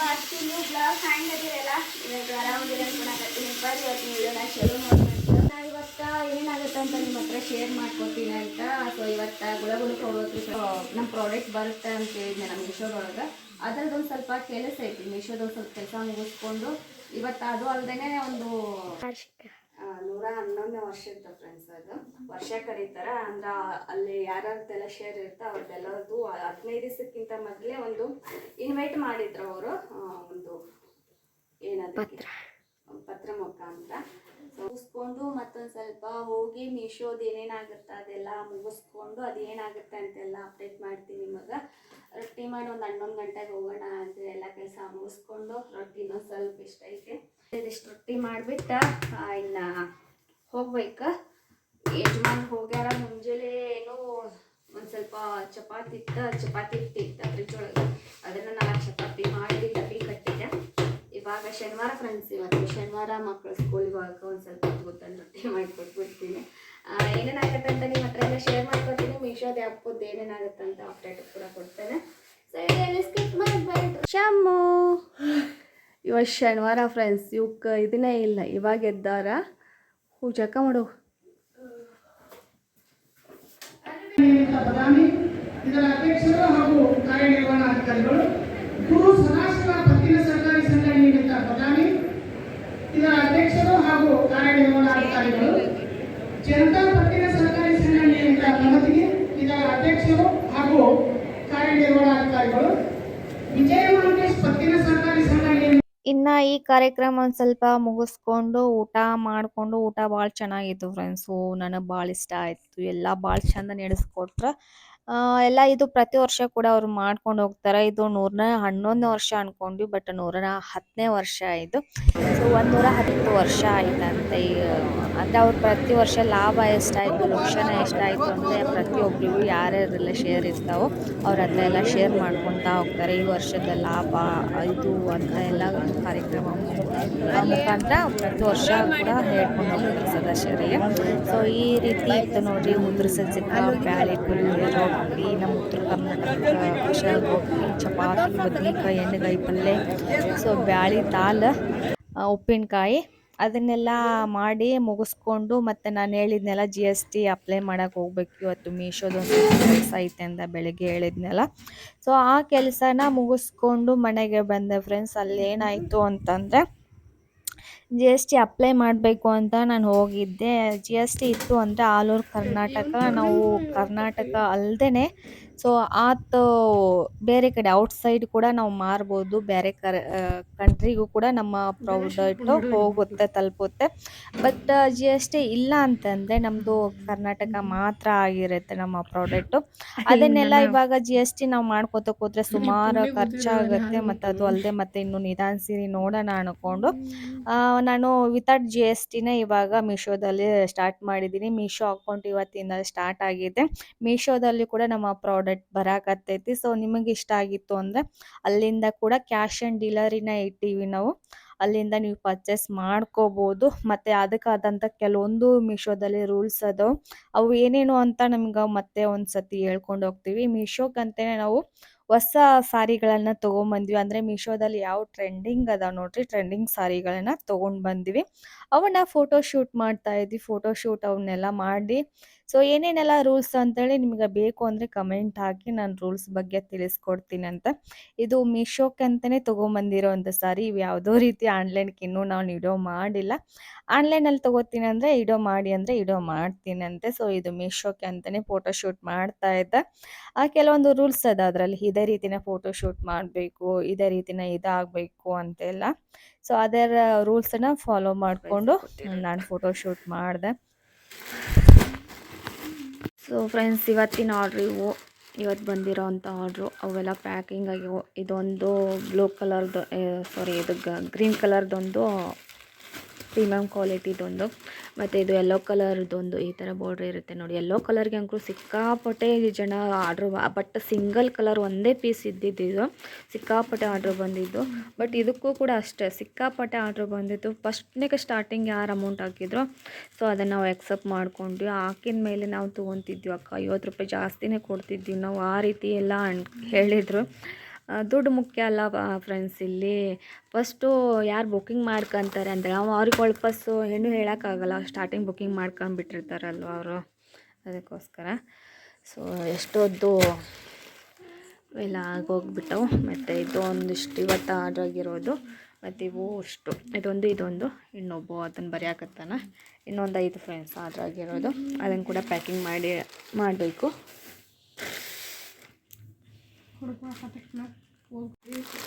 ನೀವು new blog ಹ್ಯಾಂಗ್ ಅದಿರಲ್ಲ ಇವತ್ತು ಆರಾಮದಿರ ಅನ್ಕೊಳಕತ್ತೀನಿ ಬರ್ರಿ ಇವತ್ತು ವಿಡಿಯೋನ ಶುರು ಮಾಡ್ಬೇಕು ನಾ ಇವತ್ತ ಏನಾಗುತ್ತೆ ಅಂತ ನಿಮ್ಮ ಹತ್ರ ಶೇರ್ ಮಾಡ್ಕೊತೀನಿ ಅಂತ ಸೊ ಇವತ್ತ ಗುಳಗುಳಕ್ಕೆ ಹೋಗೋದು ನಮ್ಮ ಪ್ರಾಡಕ್ಟ್ ಬರುತ್ತೆ ಅಂತ ಹೇಳಿದ್ನೆ ನಮ್ಮ ಮೀಶೋದೊಳಗೆ ಅದ್ರದ್ದೊಂದು ಸ್ವಲ್ಪ ಕೆಲಸ ಐತಿ. ಮೀಶೋದೊಂದು ಸ್ವಲ್ಪ ಕೆಲಸ ಮುಗಿಸ್ಕೊಂಡು ಇವತ್ತು ಅದು ಅಲ್ಲದೆ ಒಂದು ನೂರ ಹನ್ನೊಂದನೇ ವರ್ಷದ ಫ್ರೆಂಡ್ಸ್ ಅದು. ವರ್ಷ ಕರೀತಾರೆ. ಅಂದ್ರೆ ಅಲ್ಲಿ ಯಾರ್ಯಾರ್ದೆಲ್ಲ ಶೇರ್ ಇರ್ತ ಅವ್ರದ್ದೆಲ್ಲದು ಹದಿನೈದು ದಿವಸಕ್ಕಿಂತ ಮೊದಲೇ ಒಂದು ಇನ್ವೈಟ್ ಮಾಡಿದ್ರು ಅವರು. ಒಂದು ಏನದು ಪತ್ರ. ಮುಖ ಅಂತ ಮುಗಿಸ್ಕೊಂಡು ಮತ್ತೊಂದು ಸ್ವಲ್ಪ ಹೋಗಿ ಮೀಶೋದು ಏನೇನಾಗುತ್ತೆ ಅದೆಲ್ಲ ಮುಗಿಸ್ಕೊಂಡು ಅದು ಏನಾಗುತ್ತೆ ಅಂತೆಲ್ಲ ಅಪ್ಡೇಟ್ ಮಾಡ್ತೀನಿ ನಿಮಗೆ. ರೊಟ್ಟಿ ಮಾಡಿ ಒಂದು ಹನ್ನೊಂದು ಗಂಟೆಗೆ ಹೋಗೋಣ ಅಂತ ಎಲ್ಲ ಮುಗಿಸ್ಕೊಂಡು ರೊಟ್ಟಿ ಇನ್ನೊಂದು ಸ್ವಲ್ಪ ಇಷ್ಟ ಐತೆ. ಇದಿಷ್ಟು ರೊಟ್ಟಿ ಮಾಡಿಬಿಟ್ಟ ಇನ್ನು ಹೋಗ್ಬೇಕು. ಯಜಮಾನ್ ಹೋಗ್ಯಾರ, ಮುಂಜಾನೆ ಏನೋ ಒಂದು ಸ್ವಲ್ಪ ಚಪಾತಿ ಇತ್ತ, ಚಪಾತಿ ಇಟ್ಟಿತ್ತು ಫ್ರಿಜ್ ಒಳಗೆ. ಅದನ್ನು ನಾಲ್ಕು ಚಪಾತಿ ಮಾಡಿ ಡಬ್ಬಿ ಕಟ್ಟಿದ್ದೆ. ಇವಾಗ ಶನಿವಾರ ಫ್ರೆಂಡ್ಸ್ ಇವತ್ತು. ಶನಿವಾರ ಮಕ್ಕಳು ಸ್ಕೂಲಿಗೆ ಹೋಗಕ್ಕೆ ಒಂದು ಸ್ವಲ್ಪ ಗೊತ್ತಂದು ರೊಟ್ಟಿ ಮಾಡಿಕೊಟ್ಬಿಡ್ತೀನಿ ಏನೇನಾಗತ್ತೆ ಅಂತ ನಿಮ್ಮ ಹತ್ರ ಎಲ್ಲ ಶೇರ್ ಮಾಡ್ಕೊತೀನಿ ಮೀಶೋದ ಆ್ಯಪದ್ದು ಏನೇನಾಗುತ್ತೆ ಅಂತ ಅಪ್ಡೇಟ್ ಕೂಡ ಕೊಡ್ತೇನೆ. ಸ್ಕಿಪ್ ಮಾಡಬೇಡ್ರಿ ಶಮ್ಮು ಇವತ್ತು ಶನಿವಾರ ಫ್ರೆಂಡ್ಸ್ ಇವಕ್ಕೆ ಇದನ್ನೇ ಇಲ್ಲ, ಇವಾಗ ಎದ್ದಾರ. ಹೂ ಜಕ ಮಾಡು. ಇದರ ಅಧ್ಯಕ್ಷರು ಹಾಗೂ ಕಾರ್ಯನಿರ್ವಹಣಾಧಿಕಾರಿಗಳು, ಗುರು ಸದಾಶಿವ ಈ ಕಾರ್ಯಕ್ರಮ ಒಂದ್ ಸ್ವಲ್ಪ ಮುಗಿಸ್ಕೊಂಡು ಊಟ ಮಾಡ್ಕೊಂಡು ಊಟ ಭಾಳ ಚೆನ್ನಾಗಿತ್ತು ಫ್ರೆಂಡ್ಸು ನನಗೆ ಭಾಳ ಇಷ್ಟ ಆಯ್ತು. ಎಲ್ಲ ಭಾಳ ಚಂದ ನಡೆಸ್ಕೊಟ್ರ. ಎಲ್ಲ ಇದು ಪ್ರತಿ ವರ್ಷ ಕೂಡ ಅವ್ರು ಮಾಡ್ಕೊಂಡು ಹೋಗ್ತಾರೆ. ಇದು ನೂರನ ಹನ್ನೊಂದನೇ ವರ್ಷ ಅನ್ಕೊಂಡ್ವಿ, ಬಟ್ ನೂರ ಹತ್ತನೇ ವರ್ಷ ಇದು. ಸೊ ಒಂದು ನೂರ ಹತ್ತು ವರ್ಷ ಆಯ್ತಂತೆ ಅಂದ್ರೆ ಅವ್ರು ಪ್ರತಿ ವರ್ಷ ಲಾಭ ಎಷ್ಟಾಯ್ತು ಲಕ್ಷಣ ಎಷ್ಟಾಯ್ತು ಅಂದರೆ ಪ್ರತಿಯೊಬ್ಬರಿಗೂ ಯಾರ್ಯಾರೆಲ್ಲ ಶೇರ್ ಇರ್ತಾವೋ ಅವ್ರು ಅದನ್ನೆಲ್ಲ ಶೇರ್ ಮಾಡ್ಕೊತಾ ಹೋಗ್ತಾರೆ. ಈ ವರ್ಷದ ಲಾಭ, ಇದು, ಅಂತ ಎಲ್ಲ ಕಾರ್ಯಕ್ರಮ ಮುಖಾಂತರ ಪ್ರತಿ ವರ್ಷ ಕೂಡ ಹೇಳ್ಕೊಂಡು ಹೋಗ್ತಾರೆ ಸದಸ್ಯರಿಗೆ. ಸೊ ಈ ರೀತಿ ಇತ್ತು ನೋಡ್ರಿ ಉದ್ರ ಸಜ್ಜಿಕ ಬ್ಯಾಳಿ ರೊಟ್ಟಿ ನಮ್ಮ ಉತ್ತರ ಕರ್ನಾಟಕ ಸ್ಪೆಷಲ್ ರೊಟ್ಟಿ ಚಪಾತಿ, ಬದನೆಕಾಯಿ, ಎಣ್ಣೆಗಾಯಿ ಪಲ್ಯ ಸೊ ಬ್ಯಾಳಿ ತಾಲ್ ಉಪ್ಪಿನಕಾಯಿ ಅದನ್ನೆಲ್ಲ ಮಾಡಿ ಮುಗಿಸ್ಕೊಂಡು ಮತ್ತು ನಾನು ಹೇಳಿದ್ನೆಲ್ಲ ಜಿ ಎಸ್ ಟಿ ಅಪ್ಲೈ ಮಾಡಕ್ಕೆ ಹೋಗ್ಬೇಕು. ಇವತ್ತು ಮೀಶೋದೊಂದು ಕೆಲಸ ಐತೆ ಅಂತ ಬೆಳಗ್ಗೆ ಹೇಳಿದ್ನೆಲ್ಲ. ಸೊ ಆ ಕೆಲಸನ ಮುಗಿಸ್ಕೊಂಡು ಮನೆಗೆ ಬಂದೆ ಫ್ರೆಂಡ್ಸ್ ಅಲ್ಲಿ ಏನಾಯಿತು ಅಂತಂದರೆ ಜಿ ಎಸ್ ಟಿ ಅಪ್ಲೈ ಮಾಡಬೇಕು ಅಂತ ನಾನು ಹೋಗಿದ್ದೆ. ಜಿ ಎಸ್ ಟಿ ಇತ್ತು ಅಂದರೆ ಆಲ್ ಓವರ್ ಕರ್ನಾಟಕ. ನಾವು ಕರ್ನಾಟಕ ಅಲ್ಲದೆ ಸೊ ಆತ ಬೇರೆ ಕಡೆ ಔಟ್ಸೈಡ್ ಕೂಡ ನಾವು ಮಾರ್ಬೋದು. ಬೇರೆ ಕರ್ ಕಂಟ್ರಿಗೂ ಕೂಡ ನಮ್ಮ ಪ್ರಾಡಕ್ಟು ಹೋಗುತ್ತೆ ತಲುಪುತ್ತೆ. ಬಟ್ ಜಿ ಎಸ್ ಟಿ ಇಲ್ಲ ಅಂತಂದರೆ ನಮ್ಮದು ಕರ್ನಾಟಕ ಮಾತ್ರ ಆಗಿರುತ್ತೆ ನಮ್ಮ ಪ್ರಾಡಕ್ಟು ಅದನ್ನೆಲ್ಲ ಇವಾಗ ಜಿ ಎಸ್ ಟಿ ನಾವು ಮಾಡ್ಕೋತ ಕೂತ್ರೆ ಸುಮಾರು ಖರ್ಚಾಗುತ್ತೆ ಮತ್ತು ಅದು ಅಲ್ಲದೆ ಮತ್ತೆ ಇನ್ನು ನಿಧಾನಿಸಿ ನೋಡೋಣ ಅನ್ಕೊಂಡು. ನಾನು ವಿತೌಟ್ ಜಿ ಎಸ್ ಟಿನೇ ಇವಾಗ ಮೀಶೋದಲ್ಲಿ ಸ್ಟಾರ್ಟ್ ಮಾಡಿದ್ದೀನಿ. ಮೀಶೋ ಅಕೌಂಟ್ ಇವತ್ತಿಂದ ಸ್ಟಾರ್ಟ್ ಆಗಿದೆ. ಮೀಶೋದಲ್ಲಿ ಕೂಡ ನಮ್ಮ ಪ್ರಾಡಕ್ಟ್ ಬರಾಕತ್ತೈತಿ. ಸೊ ನಿಮಗೆ ಇಷ್ಟ ಆಗಿತ್ತು ಅಂದರೆ, ಅಲ್ಲಿಂದ ಕೂಡ ಕ್ಯಾಶ್ ಆ್ಯಂಡ್ ಡೀಲರಿನ ಇಟ್ಟೀವಿ ನಾವು. ಅಲ್ಲಿಂದ ನೀವು ಪರ್ಚೇಸ್ ಮಾಡ್ಕೋಬೋದು. ಮತ್ತು ಅದಕ್ಕಾದಂಥ ಕೆಲವೊಂದು ಮೀಶೋದಲ್ಲಿ ರೂಲ್ಸ್ ಅದಾವೆ. ಅವು ಏನೇನು ಅಂತ ನಮ್ಗೆ ಮತ್ತೆ ಒಂದು ಸತಿ ಹೇಳ್ಕೊಂಡು ಹೋಗ್ತೀವಿ. ಮೀಶೋಕ್ಕಂತಲೇ ನಾವು ಹೊಸ ಸಾರಿಗಳನ್ನು ತೊಗೊಂಬಂದ್ವಿ. ಅಂದರೆ ಮೀಶೋದಲ್ಲಿ ಯಾವ ಟ್ರೆಂಡಿಂಗ್ ಅದ ನೋಡ್ರಿ? ಟ್ರೆಂಡಿಂಗ್ ಸಾರಿಗಳನ್ನ ತೊಗೊಂಡು ಬಂದ್ವಿ. ಅವನ್ನ ಫೋಟೋ ಶೂಟ್ ಮಾಡ್ತಾ ಇದ್ವಿ. ಫೋಟೋ ಶೂಟ್ ಅವನ್ನೆಲ್ಲ ಮಾಡಿ. ಸೊ ಏನೇನೆಲ್ಲ ರೂಲ್ಸ್ ಅಂತೇಳಿ ನಿಮಗೆ ಬೇಕು ಅಂದರೆ ಕಮೆಂಟ್ ಹಾಕಿ ನಾನು ರೂಲ್ಸ್ ಬಗ್ಗೆ ತಿಳಿಸ್ಕೊಡ್ತೀನಿ ಅಂತ ಇದು ಮೀಶೋಕ್ಕೆ ಅಂತಲೇ ಬಂದಿರೋ ಅಂಥ ಸಾರಿ. ಇವು ಯಾವುದೋ ರೀತಿ ಆನ್ಲೈನ್ಗೆ ಇನ್ನೂ ನಾನು ಇಡೋ ಮಾಡಿಲ್ಲ. ಆನ್ಲೈನಲ್ಲಿ ತೊಗೋತೀನಿ ಅಂದರೆ ಇಡೋ ಮಾಡಿ ಅಂದರೆ ಇಡೋ ಮಾಡ್ತೀನಿ ಅಂತೆ ಸೊ ಇದು ಮೀಶೋಕ್ಕೆ ಅಂತಲೇ ಫೋಟೋ ಶೂಟ್ ಮಾಡ್ತಾ ಇದ್ದೆ. ಆ ಕೆಲವೊಂದು ರೂಲ್ಸ್ ಅದ ಅದರಲ್ಲಿ. ಇದೇ ರೀತಿನ ಫೋಟೋ ಶೂಟ್ ಮಾಡಬೇಕು ಇದೇ ರೀತಿನ ಇದಾಗಬೇಕು ಅಂತೆಲ್ಲ. ಸೊ ಅದರ ರೂಲ್ಸನ್ನ ಫಾಲೋ ಮಾಡಿಕೊಂಡು ನಾನು ಫೋಟೋ ಶೂಟ್ ಮಾಡಿದೆ. ಸೊ ಫ್ರೆಂಡ್ಸ್ ಇವತ್ತಿನ ಆರ್ಡ್ರ್ ಇವು. ಇವತ್ತು ಬಂದಿರೋ ಅಂಥ ಆರ್ಡ್ರು ಅವೆಲ್ಲ ಪ್ಯಾಕಿಂಗ್ ಆಗಿವು. ಇದೊಂದು ಬ್ಲೂ ಕಲರ್ದು ಸಾರಿ ಇದು ಗ್ರೀನ್ ಕಲರ್ದೊಂದು ಪ್ರೀಮಿಯಮ್ ಕ್ವಾಲಿಟಿದೊಂದು ಮತ್ತು ಇದು ಯೆಲ್ಲೋ ಕಲರ್ದೊಂದು ಈ ಥರ ಬಾರ್ಡ್ರ್ ಇರುತ್ತೆ ನೋಡಿ. ಯೆಲ್ಲೋ ಕಲರ್ಗೆ ಅಂಕರು ಸಿಕ್ಕಾಪಟ್ಟೆ ಜನ ಆರ್ಡ್ರ್ ಬಟ್ ಸಿಂಗಲ್ ಕಲರ್ ಒಂದೇ ಪೀಸ್ ಇದ್ದಿದ್ದು ಸಿಕ್ಕಾಪಟ್ಟೆ ಆರ್ಡ್ರ್ ಬಂದಿದ್ದು. ಬಟ್ ಇದಕ್ಕೂ ಕೂಡ ಅಷ್ಟೇ. ಸಿಕ್ಕಾಪಟ್ಟೆ ಆರ್ಡ್ರ್ ಬಂದಿತ್ತು ಫಸ್ಟ್ನೇಗೆ ಸ್ಟಾರ್ಟಿಂಗ್ ಯಾರು ಅಮೌಂಟ್ ಹಾಕಿದ್ರು? ಸೊ ಅದನ್ನು ನಾವು ಎಕ್ಸೆಪ್ಟ್ ಮಾಡ್ಕೊಂಡ್ವಿ. ಹಾಕಿದ ಮೇಲೆ ನಾವು ತೊಗೊತಿದ್ವಿ. ಅಕ್ಕ ಐವತ್ತು ರೂಪಾಯಿ ಜಾಸ್ತಿನೇ ಕೊಡ್ತಿದ್ವಿ. ನಾವು ಆ ರೀತಿ ಎಲ್ಲ ಹೇಳಿದರು. ಆ, ದುಡ್ಡು ಮುಖ್ಯ ಅಲ್ಲ ಫ್ರೆಂಡ್ಸ್ ಇಲ್ಲಿ. ಫಸ್ಟು ಯಾರು ಬುಕ್ಕಿಂಗ್ ಮಾಡ್ಕೊತಾರೆ ಅಂದರೆ ನಾವು ಅವ್ರಿಗೆ ಒಳಪಸ್ಸು ಏನು ಹೇಳೋಕ್ಕಾಗಲ್ಲ ಸ್ಟಾರ್ಟಿಂಗ್ ಬುಕ್ಕಿಂಗ್ ಮಾಡ್ಕೊಂಡ್ಬಿಟ್ಟಿರ್ತಾರಲ್ವ ಅವರು. ಅದಕ್ಕೋಸ್ಕರ. ಸೊ ಎಷ್ಟೊದ್ದು ಎಲ್ಲ ಆಗೋಗ್ಬಿಟ್ಟವು. ಮತ್ತು ಇದು ಒಂದಿಷ್ಟು ಇವತ್ತು ಆರ್ಡ್ರ್ ಆಗಿರೋದು ಮತ್ತು ಇವು ಅಷ್ಟು ಇದೊಂದು ಇದೊಂದು. ಇನ್ನೊಬ್ಬ ಅದನ್ನು ಬರೆಯಾಕತ್ತಾನ. ಇನ್ನೊಂದು ಐದು ಫ್ರೆಂಡ್ಸ್ ಆರ್ಡ್ರ್ ಆಗಿರೋದು ಅದನ್ನು ಕೂಡ ಪ್ಯಾಕಿಂಗ್ ಮಾಡಿ, ಮಾಡಬೇಕು.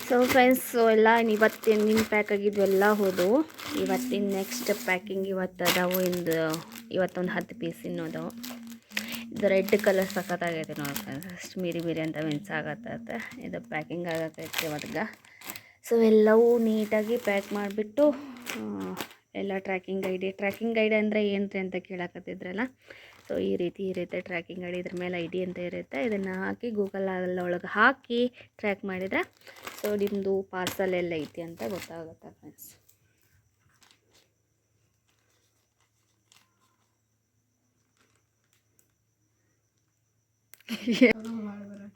ಸೊ ಫ್ರೆಂಡ್ಸ್ ಎಲ್ಲ ಇವತ್ತಿನ ನಿಮ್ಮ ಪ್ಯಾಕ್ ಆಗಿದ್ದು ಎಲ್ಲ ಹೋದವು ಇವತ್ತಿನ ನೆಕ್ಸ್ಟ್ ಪ್ಯಾಕಿಂಗ್ ಇವತ್ತು ಅದಾವು. ಇಂದು ಇವತ್ತೊಂದು ಹತ್ತು ಪೀಸ್ ಇನ್ನೂ ಅದಾವು. ಇದು ರೆಡ್ ಕಲರ್ ಸಖತ್ತಾಗೈತೆ ನೋಡಿ ಫ್ರೆಂಡ್ಸ್ ಅಷ್ಟು ಮೀರಿ ಮೀರಿ ಅಂತ ಮಿನ್ಸಾಗತ್ತೈತೆ ಇದು ಪ್ಯಾಕಿಂಗ್ ಆಗತ್ತೈತೆ ಇವತ್ತಿಗೆ ಸೊ ಎಲ್ಲವೂ ನೀಟಾಗಿ ಪ್ಯಾಕ್ ಮಾಡಿಬಿಟ್ಟು ಎಲ್ಲ ಟ್ರ್ಯಾಕಿಂಗ್ ಐಡಿ ಟ್ರ್ಯಾಕಿಂಗ್ ಐಡಿ ಅಂದರೆ ಏನು ರೀ ಅಂತ ಕೇಳಕತ್ತಿದ್ರಲ್ಲ? ಸೊ ಈ ರೀತಿ ಇರುತ್ತೆ ಟ್ರ್ಯಾಕಿಂಗ್ ಐಡಿ ಇದ್ರ ಮೇಲೆ ಐ ಡಿ ಅಂತ ಇರುತ್ತೆ. ಇದನ್ನು ಹಾಕಿ ಗೂಗಲ್ ಒಳಗೆ ಹಾಕಿ ಟ್ರ್ಯಾಕ್ ಮಾಡಿದರೆ ಸೊ ನಿಮ್ಮದು ಪಾರ್ಸಲ್ ಎಲ್ಲ ಐತಿ ಅಂತ ಗೊತ್ತಾಗುತ್ತೆ ಫ್ರೆಂಡ್ಸ್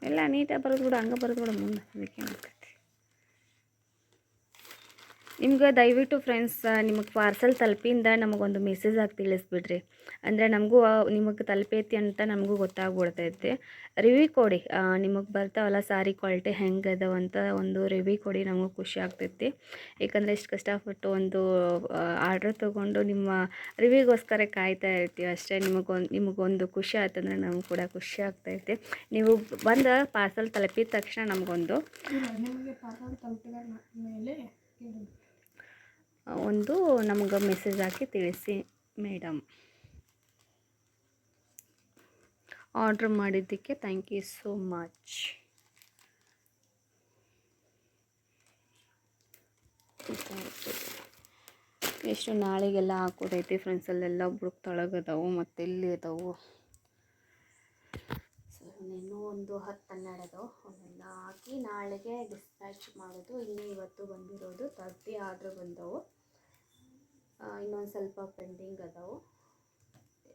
ಎಲ್ಲ ನೀಟಾಗಿ ಬರೋದು ಬಿಡು ಹಂಗೆ ಬರೋದು ಬಿಡು ಮುಂದೆ ಅದಕ್ಕೆ ನಿಮ್ಗೆ ದಯವಿಟ್ಟು ಫ್ರೆಂಡ್ಸ್ ನಿಮಗೆ ಪಾರ್ಸೆಲ್ ತಲುಪಿಂದ ನಮಗೊಂದು ಮೆಸೇಜ್ ಹಾಕಿ ತಿಳಿಸ್ಬಿಡ್ರಿ. ಅಂದರೆ ನಮಗೂ ನಿಮಗೆ ತಲುಪೈತಿ ಅಂತ ನಮಗೂ ಗೊತ್ತಾಗ್ಬಿಡ್ತೈತಿ. ರಿವ್ಯೂ ಕೊಡಿ. ನಿಮಗೆ ಬರ್ತಾವಲ್ಲ ಸಾರಿ ಕ್ವಾಲಿಟಿ ಹೆಂಗೆ ಅಂತ ಒಂದು ರಿವ್ಯೂ ಕೊಡಿ, ನಮಗೂ ಖುಷಿ ಆಗ್ತೈತಿ. ಏಕೆಂದರೆ ಇಷ್ಟು ಕಷ್ಟಪಟ್ಟು ಒಂದು ಆರ್ಡ್ರ್ ತೊಗೊಂಡು ನಿಮ್ಮ ರಿವ್ಯೂಗೋಸ್ಕರ ಕಾಯ್ತಾ ಇರ್ತೀವಿ ಅಷ್ಟೇ. ನಿಮಗೊಂದು ನಿಮಗೊಂದು ಖುಷಿ ಆಯ್ತಂದ್ರೆ ನಮಗೂ ಕೂಡ ಖುಷಿ ಆಗ್ತೈತಿ. ನೀವು ಬಂದು ಪಾರ್ಸೆಲ್ ತಲುಪಿದ ತಕ್ಷಣ ನಮಗೊಂದು ನಿಮಗೆ ಪಾರ್ಸಲ್ ತಲುಪಿದ ಮೇಲೆ ಆ, ಒಂದು ನಮಗೆ ಮೆಸೇಜ್ ಹಾಕಿ ತಿಳಿಸಿ ಮೇಡಮ್ ಆರ್ಡ್ರ್ ಮಾಡಿದ್ದಕ್ಕೆ ಥ್ಯಾಂಕ್ ಯು ಸೋ ಮಚ್ ಎಷ್ಟು ನಾಳೆಗೆಲ್ಲ ಹಾಕೋದೈತಿ ಫ್ರೆಂಡ್ಸ್ ಅಲ್ಲೆಲ್ಲ ಬುಡಕ್ ತೊಳಗದವು ಮತ್ತೆ ಇಲ್ಲಿ ಅದಾವು? ಸೊ ಇನ್ನೂ ಒಂದು ಹತ್ತು ಹನ್ನೆರಡು ಅವನ್ನೆಲ್ಲ ಹಾಕಿ ನಾಳೆಗೆ ಡಿಸ್ಪ್ಯಾಚ್ ಮಾಡೋದು. ಇನ್ನೂ ಇವತ್ತು ಬಂದಿರೋದು ತರ್ಟಿ ಆರ್ಡ್ರ್ ಬಂದವು. ಇನ್ನೊಂದು ಸ್ವಲ್ಪ ಪೆಂಡಿಂಗ್ ಅದಾವು.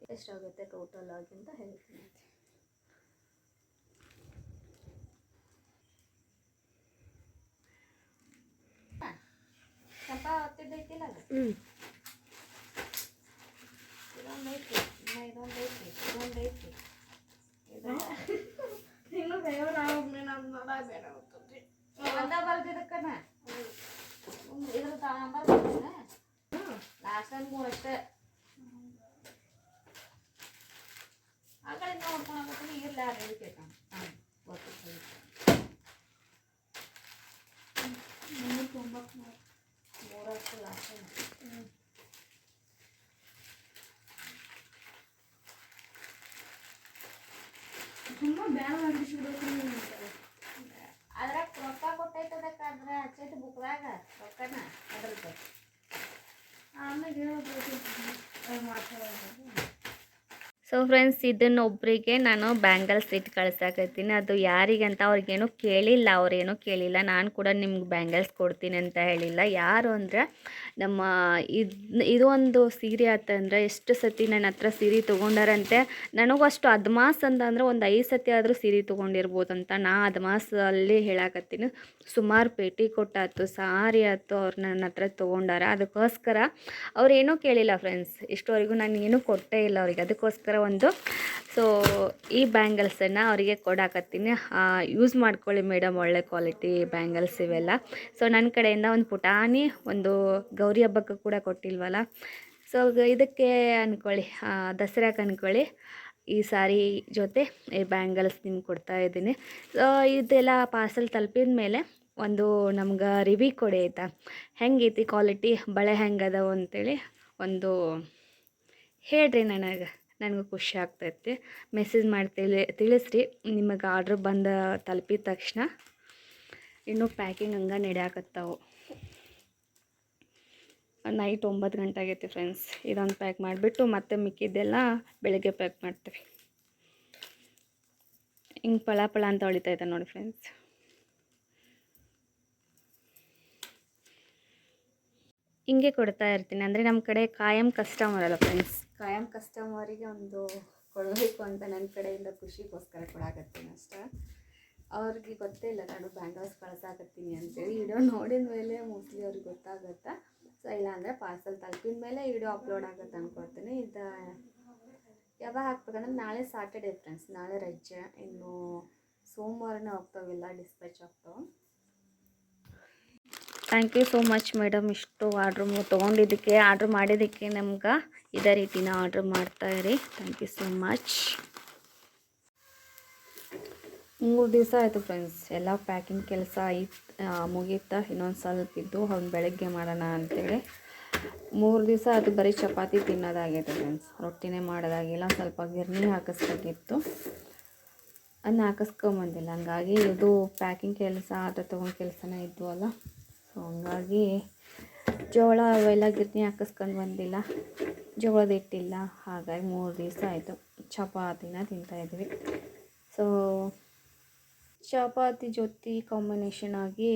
ಎಷ್ಟಾಗುತ್ತೆ ಟೋಟಲ್ ಆಗಿ ಅಂತ ಹೇಳ್ತೀನಿ. ಸ್ವಲ್ಪ ಹೊತ್ತಿದ್ದೈತಿಲ್ಲ ಹ್ಞೂ ಮುನ್ನೂರ ತೊಂಬತ್ಮೂರು ಮೂರಷ್ಟು ಲಾಸ್ಟ್ ಟೈಮ್ ತುಂಬ ಬ್ಯಾಡ ಅಂಟಿಸ್ಬಿಡ್ಬೇಕು ಸೊ ಫ್ರೆಂಡ್ಸ್ ಇದನ್ನು ಒಬ್ಬರಿಗೆ ನಾನು ಬ್ಯಾಂಗಲ್ಸ್ ಇಟ್ಟು ಕಳ್ಸಾಕತ್ತೀನಿ. ಅದು ಯಾರಿಗಂತ ಅವ್ರಿಗೇನು ಕೇಳಿಲ್ಲ, ಅವ್ರೇನು ಕೇಳಿಲ್ಲ. ನಾನು ಕೂಡ ನಿಮ್ಗೆ ಬ್ಯಾಂಗಲ್ಸ್ ಕೊಡ್ತೀನಿ ಅಂತ ಹೇಳಿಲ್ಲ. ಯಾರು ಅಂದರೆ ನಮ್ಮ ಇದು ಇದು ಒಂದು ಸೀರೆ ಆತಂದ್ರೆ ಎಷ್ಟು ಸತಿ ನನ್ನ ಹತ್ರ ಸೀರೆ ತೊಗೊಂಡಾರಂತೆ, ನನಗೂ ಅಷ್ಟು ಅದ್ಮಾಸ್ ಅಂತಂದ್ರೆ ಒಂದು ಐದು ಸತಿ ಆದರೂ ಸೀರೆ ತೊಗೊಂಡಿರ್ಬೋದು ಅಂತ ನಾ ಅದ್ಮಾಸಲ್ಲಿ ಹೇಳಾಕತ್ತೀನಿ. ಸುಮಾರು ಪೇಟಿ ಕೊಟ್ಟಾತು, ಸಾರಿ ಆಯ್ತು ಅವ್ರು ನನ್ನ ಹತ್ರ ತೊಗೊಂಡಾರ. ಅದಕ್ಕೋಸ್ಕರ ಅವ್ರು ಏನೂ ಕೇಳಿಲ್ಲ ಫ್ರೆಂಡ್ಸ್ ಇಷ್ಟವರೆಗೂ ನಾನು ಏನೂ ಕೊಟ್ಟೇ ಇಲ್ಲ ಅವ್ರಿಗೆ. ಅದಕ್ಕೋಸ್ಕರ ಒಂದು. ಸೊ ಈ ಬ್ಯಾಂಗಲ್ಸನ್ನು ಅವರಿಗೆ ಕೊಡಾಕತ್ತೀನಿ. ಯೂಸ್ ಮಾಡ್ಕೊಳ್ಳಿ ಮೇಡಮ್ ಒಳ್ಳೆ ಕ್ವಾಲಿಟಿ ಬ್ಯಾಂಗಲ್ಸ್ ಇವೆಲ್ಲ. ಸೊ ನನ್ನ ಕಡೆಯಿಂದ ಒಂದು ಪುಟಾಣಿ, ಒಂದು ಗೌರಿ ಹಬ್ಬಕ್ಕೆ ಕೂಡ ಕೊಟ್ಟಿಲ್ವಲ್ಲ? ಸೊ ಇದಕ್ಕೆ ಅಂದ್ಕೊಳ್ಳಿ ದಸರಾಕ್ಕೆ ಅಂದ್ಕೊಳ್ಳಿ ಈ ಸಾರಿ ಜೊತೆ ಈ ಬ್ಯಾಂಗಲ್ಸ್ ನಿಮ್ಗೆ ಕೊಡ್ತಾ ಇದ್ದೀನಿ. ಸೊ ಇದೆಲ್ಲ ಪಾರ್ಸಲ್ ತಲುಪಿದ ಮೇಲೆ ಒಂದು ನಮ್ಗೆ ರಿವ್ಯೂ ಕೊಡಿ ಆಯಿತಾ? ಹೆಂಗೈತಿ ಕ್ವಾಲಿಟಿ ಬಳೆ ಹೆಂಗದವು ಅಂತೇಳಿ ಒಂದು ಹೇಳ್ರಿ ನನಗೆ. ನನಗೂ ಖುಷಿ ಆಗ್ತೈತಿ. ಮೆಸೇಜ್ ಮಾಡಿ ತಿಳಿ, ತಿಳಿಸ್ರಿ. ನಿಮಗೆ ಆರ್ಡ್ರ್ ಬಂದ ತಲುಪಿದ ತಕ್ಷಣ ಇನ್ನೂ ಪ್ಯಾಕಿಂಗ್ ಹಂಗೆ ನಡೆಯಾಕತ್ತಾವು. ನೈಟ್ ಒಂಬತ್ತು ಗಂಟೆ ಆಗೈತಿ ಫ್ರೆಂಡ್ಸ್ ಇದೊಂದು ಪ್ಯಾಕ್ ಮಾಡಿಬಿಟ್ಟು ಮತ್ತೆ ಮಿಕ್ಕಿದ್ದೆಲ್ಲ ಬೆಳಗ್ಗೆ ಪ್ಯಾಕ್ ಮಾಡ್ತೀವಿ. ಹಿಂಗೆ ಪಳ ಪಳ ಅಂತ ಹೊಳಿತೈತೆ ನೋಡಿ ಫ್ರೆಂಡ್ಸ್ ಹಿಂಗೆ ಕೊಡ್ತಾ ಇರ್ತೀನಿ. ಅಂದರೆ ನಮ್ಮ ಕಡೆ ಕಾಯಂ ಕಸ್ಟಮರ್ ಅಲ್ಲ ಫ್ರೆಂಡ್ಸ್ ಕಾಯಂ ಕಸ್ಟಮರಿಗೆ ಒಂದು ಕೊಡಬೇಕು ಅಂತ ನನ್ನ ಕಡೆಯಿಂದ ಖುಷಿಗೋಸ್ಕರ ಕೊಡಾಕತ್ತೀನಿ ಅಷ್ಟೇ? ಅವ್ರಿಗೆ ಗೊತ್ತೇ ಇಲ್ಲ, ನಾನು ಬ್ಯಾಂಗಲ್ಸ್ ಕಳ್ಸಾಕತ್ತೀನಿ ಅಂತೇಳಿ. ವಿಡಿಯೋ ನೋಡಿದ ಮೇಲೆ ಮೋಸ್ಟ್ಲಿ ಅವ್ರಿಗೆ ಗೊತ್ತಾಗುತ್ತೆ? ಸೊ ಇಲ್ಲಾಂದರೆ ಪಾರ್ಸಲ್ ತಲುಪಿದ ಮೇಲೆ ವಿಡಿಯೋ ಅಪ್ಲೋಡ್ ಆಗುತ್ತೆ ಅನ್ಕೊಳ್ತೀನಿ. ಇದು ಯಾವಾಗ ಹಾಕ್ಬೇಕಂದ್ರೆ ನಾಳೆ ಸಾಟರ್ಡೆ ಫ್ರೆಂಡ್ಸ್ ನಾಳೆ ರಜೆ. ಇನ್ನು ಸೋಮವಾರನೇ ಹೋಗ್ತಾವಿಲ್ಲ ಡಿಸ್ಪ್ಯಾಚ್ ಆಗ್ತಾವೆ thank you so much madam ಇಷ್ಟು ಆರ್ಡ್ರ್ ತೊಗೊಂಡಿದ್ದಕ್ಕೆ ಆರ್ಡ್ರ್ ಮಾಡಿದ್ದಕ್ಕೆ ನಮ್ಗೆ ಇದೇ ರೀತಿನ ಆರ್ಡ್ರ್ ಮಾಡ್ತಾಯಿರಿ ಥ್ಯಾಂಕ್ ಯು ಸೋ ಮಚ್ ಮೂರು ದಿವಸ ಆಯಿತು ಫ್ರೆಂಡ್ಸ್ ಎಲ್ಲ ಪ್ಯಾಕಿಂಗ್ ಕೆಲಸ ಐತ್ ಮುಗೀತಾ. ಇನ್ನೊಂದು ಸ್ವಲ್ಪ ಇದ್ದು ಅವ್ನು ಬೆಳಗ್ಗೆ ಮಾಡೋಣ ಅಂತೇಳಿ. ಮೂರು ದಿವಸ ಅದು ಬರೀ ಚಪಾತಿ ತಿನ್ನೋದಾಗೈತೆ ಫ್ರೆಂಡ್ಸ್ ರೊಟ್ಟಿನೇ ಮಾಡೋದಾಗಿಲ್ಲ, ಸ್ವಲ್ಪ ಗಿರ್ನಿ ಹಾಕಿಸ್ಬೇಕಿತ್ತು. ಅದನ್ನ ಹಾಕಿಸ್ಕೊಂಬಂದಿಲ್ಲ. ಹಂಗಾಗಿ ಇದು ಪ್ಯಾಕಿಂಗ್ ಕೆಲಸ, ಆಟ ತೊಗೊಂಡು ಕೆಲಸನೇ ಇದ್ವಲ್ಲ. ಸೊ ಹಂಗಾಗಿ ಜೋಳ ಅವೆಲ್ಲ ಗಿರ್ನಿ ಹಾಕಿಸ್ಕೊಂಡು ಬಂದಿಲ್ಲ. ಜೋಳದ ಇಟ್ಟಿಲ್ಲ ಹಾಗಾಗಿ ಮೂರು ದಿವಸ ಆಯಿತು. ಚಪಾತಿನ ತಿಂತಾಯಿದ್ವಿ ಸೊ ಚಪಾತಿ ಜೊತೆ ಕಾಂಬಿನೇಷನ್ ಆಗಿ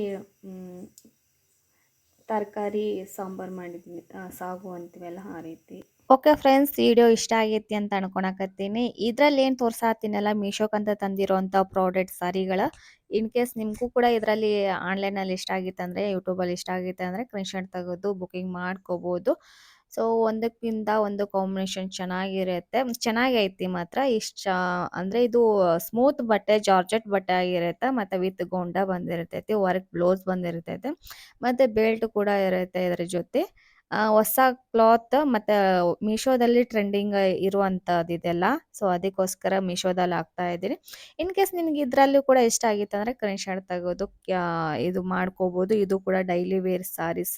ತರಕಾರಿ, ಸಾಂಬಾರು ಮಾಡಿದ್ವಿ. ಸಾಗು ಅಂತೀವಲ್ಲ, ಆ ರೀತಿ. ಓಕೆ ಫ್ರೆಂಡ್ಸ್ ವಿಡಿಯೋ ಇಷ್ಟ ಆಗೈತಿ ಅಂತ ಅನ್ಕೊಳಕತ್ತೀನಿ ಇದ್ರಲ್ಲಿ ಏನು ತೋರ್ಸಾತೀನಲ್ಲ, ಮೀಶೋಕಂತ ತಂದಿರೋಂಥ ಪ್ರಾಡಕ್ಟ್ ಸಾರಿಗಳ. ಇನ್ ಕೇಸ್ ನಿಮಗೂ ಕೂಡ ಇದರಲ್ಲಿ ಆನ್ಲೈನಲ್ಲಿ ಇಷ್ಟ ಆಗಿತ್ತಂದರೆ ಯೂಟ್ಯೂಬಲ್ಲಿ ಇಷ್ಟ ಆಗಿತ್ತು ಅಂದರೆ ಸ್ಕ್ರೀನ್ಶಾಟ್ ತೆಗೆದು ಬುಕಿಂಗ್ ಮಾಡ್ಕೋಬೋದು. ಸೊ ಒಂದಕ್ಕಿಂತ ಒಂದು ಕಾಂಬಿನೇಷನ್ ಚೆನ್ನಾಗಿರುತ್ತೆ. ಚೆನ್ನಾಗೈತಿ ಮಾತ್ರ. ಇಷ್ಟ, ಅಂದರೆ ಇದು ಸ್ಮೂತ್ ಬಟ್ಟೆ, ಜಾರ್ಜೆಟ್ ಬಟ್ಟೆ ಆಗಿರುತ್ತೆ. ಮತ್ತು ವಿತ್ ಗೊಂಡ ಬಂದಿರ್ತೈತಿ ವರ್ಕ್ ಬ್ಲೌಸ್ ಬಂದಿರ್ತೈತೆ. ಮತ್ತು ಬೆಲ್ಟ್ ಕೂಡ ಇರುತ್ತೆ ಇದರ ಜೊತೆ. ಹೊಸ ಕ್ಲಾತ್ ಮತ್ತೆ ಮೀಶೋದಲ್ಲಿ ಟ್ರೆಂಡಿಂಗ್ ಇರುವಂಥದ್ದು ಇದೆಲ್ಲ. ಸೊ ಅದಕ್ಕೋಸ್ಕರ ಮೀಶೋದಲ್ಲಿ ಹಾಕ್ತಾ ಇದ್ದೀನಿ. ಇನ್ ಕೇಸ್ ನಿಮ್ಗೆ ಇದ್ರಲ್ಲೂ ಕೂಡ ಇಷ್ಟ ಆಗಿತ್ತು ಅಂದ್ರೆ ಕ್ರೀನ್ ಶಾರ್ಟ್ ತಗೋದು ಇದು ಮಾಡ್ಕೋಬಹುದು ಇದು ಕೂಡ ಡೈಲಿ ವೇರ್ ಸಾರೀಸ್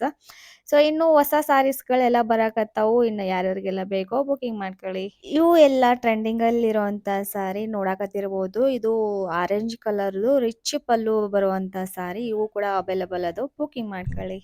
ಸೊ ಇನ್ನು ಹೊಸ ಸಾರೀಸ್ಗಳೆಲ್ಲ ಬರಕತ್ತಾವು. ಇನ್ನು ಯಾರ್ಯಾರಿಗೆಲ್ಲ ಬೇಕೋ ಬುಕಿಂಗ್ ಮಾಡ್ಕೊಳ್ಳಿ. ಇವು ಎಲ್ಲ ಟ್ರೆಂಡಿಂಗ್ ಅಲ್ಲಿ ಇರುವಂತ ಸಾರಿ ನೋಡಾಕತ್ತಿರ್ಬೋದು. ಇದು ಆರೆಂಜ್ ಕಲರ್ ರಿಚ್ ಪಲ್ಲು ಬರುವಂತ ಸಾರಿ ಇವು ಕೂಡ ಅವೈಲಬಲ್ ಅದು. ಬುಕಿಂಗ್ ಮಾಡ್ಕೊಳ್ಳಿ.